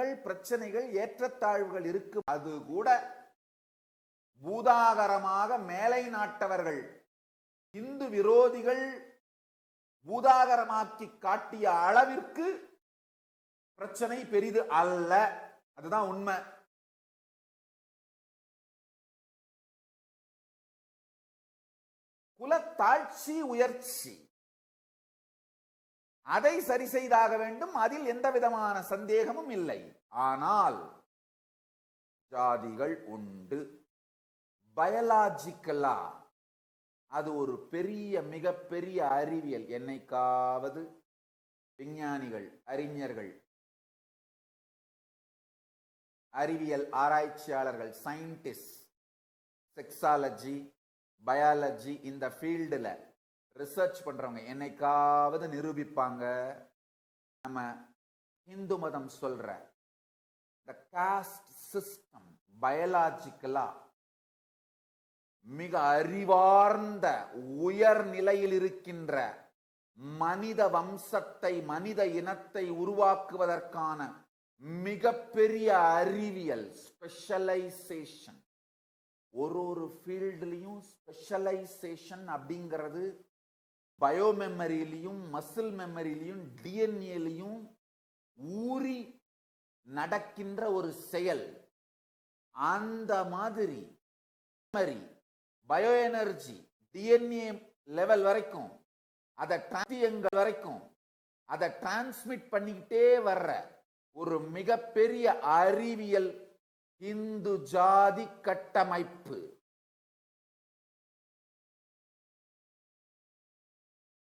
சங்கடங்கள் பிரச்சனைகள் ஏற்றத்தாழ்வுகள் இருக்கு அது கூட பூதாகரமாக மேலை நாட்டவர்கள் இந்து விரோதிகள் பூதாகரமாக்கி காட்டிய அளவிற்கு பிரச்சனை பெரிது அல்ல. அதுதான் உண்மை. குலத்தாழ்ச்சி உயர்ச்சி. அதை சரி செய்தாக வேண்டும். அதில் எந்த விதமான சந்தேகமும் இல்லை. ஆனால் ஜாதிகள் உண்டு. பயலாஜிக்கலா அது ஒரு பெரிய மிகப்பெரிய அறிவியல். என்னைக்காவது விஞ்ஞானிகள் அறிஞர்கள் அறிவியல் ஆராய்ச்சியாளர்கள் சயின்டிஸ்ட் செக்ஸாலஜி பயாலஜி இந்த ஃபீல்டில் ரிசர்ச் பண்ணுறவங்க என்னைக்காவது நிரூபிப்பாங்க. நம்ம இந்து மதம் சொல்கிற த காஸ்ட் சிஸ்டம் பயாலாஜிக்கலாக மிக அறிவார்ந்த உயர் நிலையில் இருக்கின்ற மனித வம்சத்தை மனித இனத்தை உருவாக்குவதற்கான மிகப்பெரிய அறிவியல் ஸ்பெஷலைசேஷன் ஒரு ஒரு ஃபீல்ட்லேயும் ஸ்பெஷலைசேஷன் அப்படிங்கிறது பயோ மெமரியிலையும் மசில் மெமரியிலையும் டிஎன்ஏலையும் ஊறி நடக்கின்ற ஒரு செயல். அந்த மாதிரி memory bio energy DNA level வரைக்கும் அதை டிரான்சியங்கள் வரைக்கும் அதை டிரான்ஸ்மிட் பண்ணிக்கிட்டே வர்ற ஒரு மிகப்பெரிய அறிவியல் இந்து ஜாதி கட்டமைப்பு.